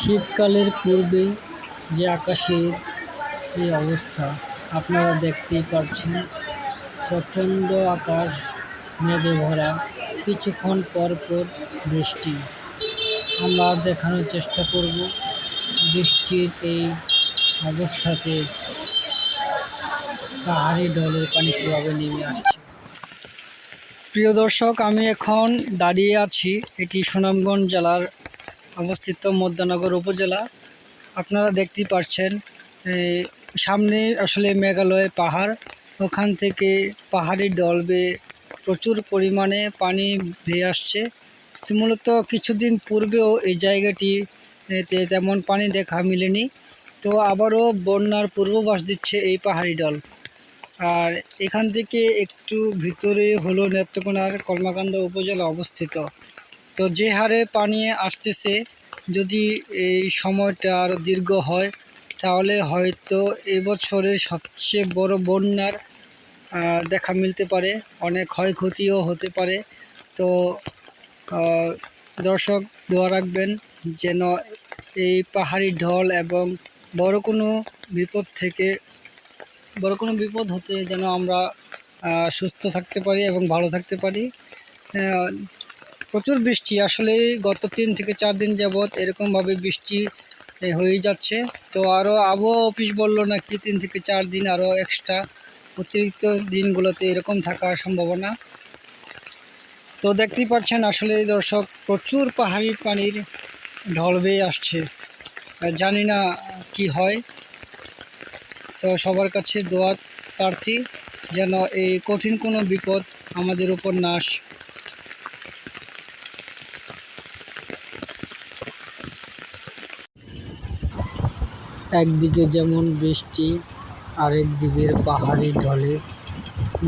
শীতকালের পূর্বে যে আকাশের এই অবস্থা, আপনারা দেখতেই পাচ্ছেন, প্রচণ্ড আকাশ, মেঘে ভরা, কিছুক্ষণ পর পর বৃষ্টি। আমরা দেখানোর চেষ্টা করব বৃষ্টির এই অবস্থাতে পাহাড়ি ঢলের পানি কীভাবে নেমে আসছে। প্রিয় দর্শক, আমি এখন দাঁড়িয়ে আছি এটি সুনামগঞ্জ জেলার অবস্থিত মধ্যনগর উপজেলা। আপনারা দেখতেই পাচ্ছেন সামনে আসলে মেঘালয় পাহাড়। ওখান থেকে পাহাড়ি ডল বেয়ে প্রচুর পরিমাণে পানি ভেয়ে আসছে। মূলত কিছুদিন পূর্বেও এই জায়গাটি তেমন পানি দেখা মিলেনি। তো আবারও বন্যার পূর্বাভাস দিচ্ছে এই পাহাড়ি ডল আর এখান থেকে একটু ভিতরে হলো নেত্রকোনার কলমাকান্দা উপজেলা অবস্থিত। তো যে হারে পানি আসতেছে, যদি এই সময়টা আরও দীর্ঘ হয়, তাহলে হয়তো এবছরের সবচেয়ে বড় বন্যার দেখা মিলতে পারে, অনেক ক্ষয়ক্ষতিও হতে পারে। তো দর্শক দোয়া রাখবেন যেন এই পাহাড়ি ঢল এবং বড় কোনো বিপদ থেকে বড় কোনো বিপদ হতে যেন আমরা সুস্থ থাকতে পারি এবং ভালো থাকতে পারি। প্রচুর বৃষ্টি। আসলে গত তিন থেকে চার দিন যাবৎ এরকমভাবে বৃষ্টি এ, হয়েই যাচ্ছে। তো আরও আবহাওয়া অফিস বলল নাকি তিন থেকে চার দিন আরও এক্সট্রা অতিরিক্ত দিনগুলোতে এরকম থাকার সম্ভাবনা। তো দেখতেই পাচ্ছেন আসলে দর্শক প্রচুর পাহাড়ি পানির ঢল বেয়ে আসছে। জানি না কি হয়। তো সবার কাছে দোয়া প্রার্থী যেন এই কঠিন কোনো বিপদ আমাদের উপর না আসে। একদিকে যেমন বৃষ্টি, আরেক দিকের পাহাড়ি ঢলে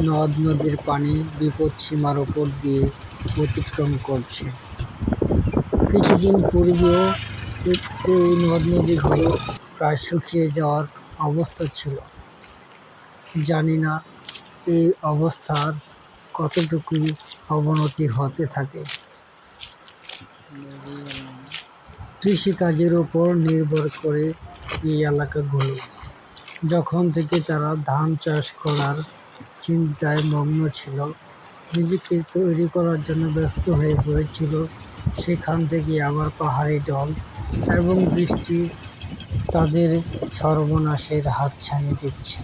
নদ নদীর পানি বিপদ সীমার ওপর দিয়ে অতিক্রম করছে। কিছুদিন পূর্বেও এই নদ নদীগুলো প্রায় শুকিয়ে যাওয়ার অবস্থা ছিল। জানি না এই অবস্থার কতটুকুই অবনতি হতে থাকে। কৃষিকাজের উপর নির্ভর করে এই এলাকাগুলো। যখন থেকে তারা ধান চাষ করার চিন্তায় মগ্ন ছিল, নিজেকে তৈরি করার জন্য ব্যস্ত হয়ে পড়েছিল, সেখান থেকে আবার পাহাড়ি ঢল এবং বৃষ্টি তাদের সর্বনাশের হাত ছানিয়ে দিচ্ছে।